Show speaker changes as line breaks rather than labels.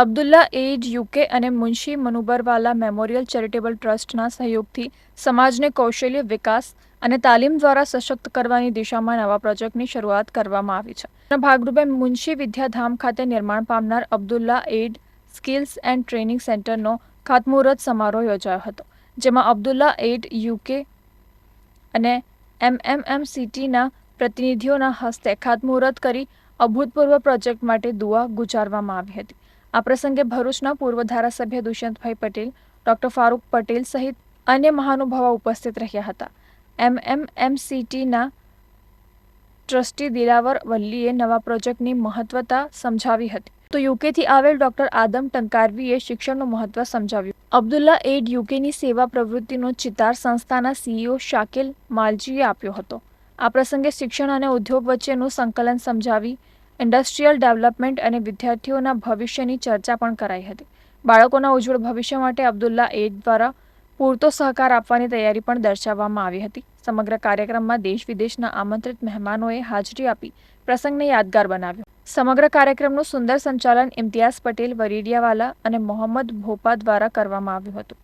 Abdullah aid UK અને Munshi Manubarwala memorial charitable ટ્રસ્ટના સહયોગથી સમાજને કૌશલ્ય, વિકાસ અને તાલીમ દ્વારા સશક્ત કરવાની દિશામાં નવા પ્રોજેક્ટની શરૂઆત કરવામાં આવી છે. ભાગરૂપે મુનશી વિદ્યાધામ ખાતે નિર્માણ પામનાર Abdulla aid skills and training સેન્ટરનો ખાતમુહૂર્ત સમારોહ યોજાયો હતો, જેમાં અબ્દુલ્લા એઇડ યુકે અને એમએમએમસીટીના પ્રતિનિધિઓના હસ્તે ખાતમુહૂર્ત કરી અભૂતપૂર્વ પ્રોજેક્ટ માટે દુઆ ગુજારવામાં આવી હતી. આ પ્રસંગે ભરૂચના પૂર્વ ધારાસભ્ય દુષ્યંતભાઈ પટેલ, ડોક્ટર ફારૂક પટેલ સહિત અન્ય મહાનુભાવો ઉપસ્થિત રહ્યા હતા. એમએમએમસીટીના ટ્રસ્ટી દિલાવર વલ્લીએ નવા પ્રોજેક્ટની મહત્વતા સમજાવી હતી. તો યુકેથી આવેલ ડોક્ટર આદમ ટંકારવીએ શિક્ષણનું મહત્વ સમજાવ્યું. અબ્દુલ્લા એડ યુકેની સેવા પ્રવૃત્તિનો ચિતાર સંસ્થાના સીઈઓ શાકિલ માલજીએ આપ્યો હતો. આ પ્રસંગે શિક્ષણ અને ઉદ્યોગ વચ્ચેનું સંકલન સમજાવી ઇન્ડસ્ટ્રીયલ ડેવલપમેન્ટ અને વિદ્યાર્થીઓના ભવિષ્યની ચર્ચા પણ કરાઈ હતી. બાળકોના ઉજ્જવળ ભવિષ્ય માટે અબ્દુલ્લા એજ દ્વારા પૂરતો સહકાર આપવાની તૈયારી પણ દર્શાવવામાં આવી હતી. સમગ્ર કાર્યક્રમમાં દેશ વિદેશના આમંત્રિત મહેમાનોએ હાજરી આપી પ્રસંગને યાદગાર બનાવ્યો. સમગ્ર કાર્યક્રમનું સુંદર સંચાલન ઇમ્તિયાઝ પટેલ વરીડિયાવાલા અને મોહમ્મદ ભોપા દ્વારા કરવામાં આવ્યું હતું.